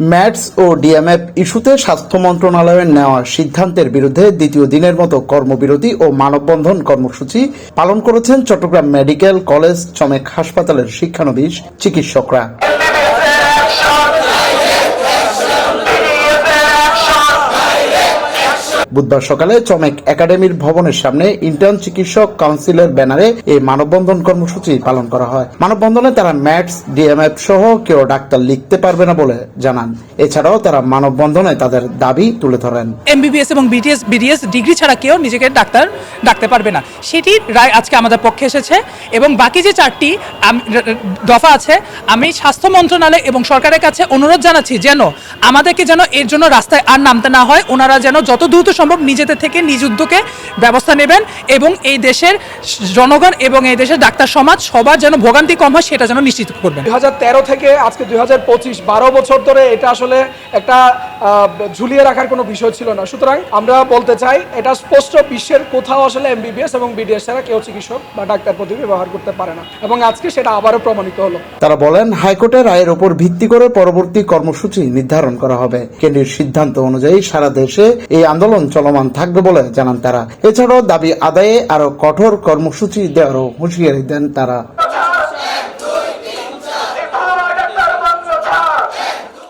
Mats ও DMF ইস্যুতে স্বাস্থ্য মন্ত্রণালয়ের নেওয়া সিদ্ধান্তের বিরুদ্ধে দ্বিতীয় দিনের মতো কর্মবিরতি ও মানববন্ধন কর্মসূচি পালন করেছেন চট্টগ্রাম মেডিকেল কলেজ চমেক হাসপাতালের শিক্ষানবিশ চিকিৎসকরা। বুধবার সকালে চমেক একাডেমির ভবনের সামনে ইন্টার্ন চিকিৎসক কাউন্সিলের ব্যানারে এই মানববন্ধন কর্মসূচি পালন করা হয়। মানববন্ধনে তারা ম্যাটস ডিএমএফ সহ কেউ ডাক্তার লিখতে পারবে না বলে জানান। এছাড়াও তারা মানববন্ধনে তাদের দাবি তুলে ধরেন। এমবিবিএস এবং বিটিএস, বিডিএস ডিগ্রি ছাড়া কেউ নিজেকে ডাক্তার ডাকতে পারবে না। সেটি রায় আজকে আমাদের পক্ষে এসেছে এবং বাকি যে চারটি দফা আছে, আমি স্বাস্থ্য মন্ত্রণালয় এবং সরকারের কাছে অনুরোধ জানাচ্ছি যেন আমাদেরকে যেন এর জন্য রাস্তায় আর নামতে না হয়, ওনারা যেন যত দ্রুত সম্ভব নিজেদের থেকে নিজ উদ্যোগে ব্যবস্থা নেবেন এবং এই দেশের জনগণ এবং এই দেশের ডাক্তার সমাজ সবার যেন ভোগান্তি কম হয় সেটা যেন নিশ্চিত করবেন। দুই হাজার তেরো থেকে আজকে দুই হাজার বছর ধরে এটা আসলে একটা ঝুলিয়ে রাখার কোনো বিষয় ছিল না। সুতরাং আমরা বলতে চাই, এটা স্পষ্ট বিশ্বের কোথাও আসলে এমবিবিএস এবং বিডিএস ছাড়া কেউ চিকিৎসক বা ডাক্তার পদ্ধতি ব্যবহার করতে পারে না। এবং আজকে সেটা আবারও প্রমাণিত হলো। তারা বলেন, হাইকোর্টের রায়ের ওপর ভিত্তি করে পরবর্তী কর্মসূচি নির্ধারণ করা হবে। কেন্দ্রের সিদ্ধান্ত অনুযায়ী সারা দেশে এই আন্দোলন চলমান থাকবে বলে জানান তারা। এছাড়াও দাবি আদায়ে আরও কঠোর কর্মসূচি দেওয়ারও হুঁশিয়ারি দেন তারা।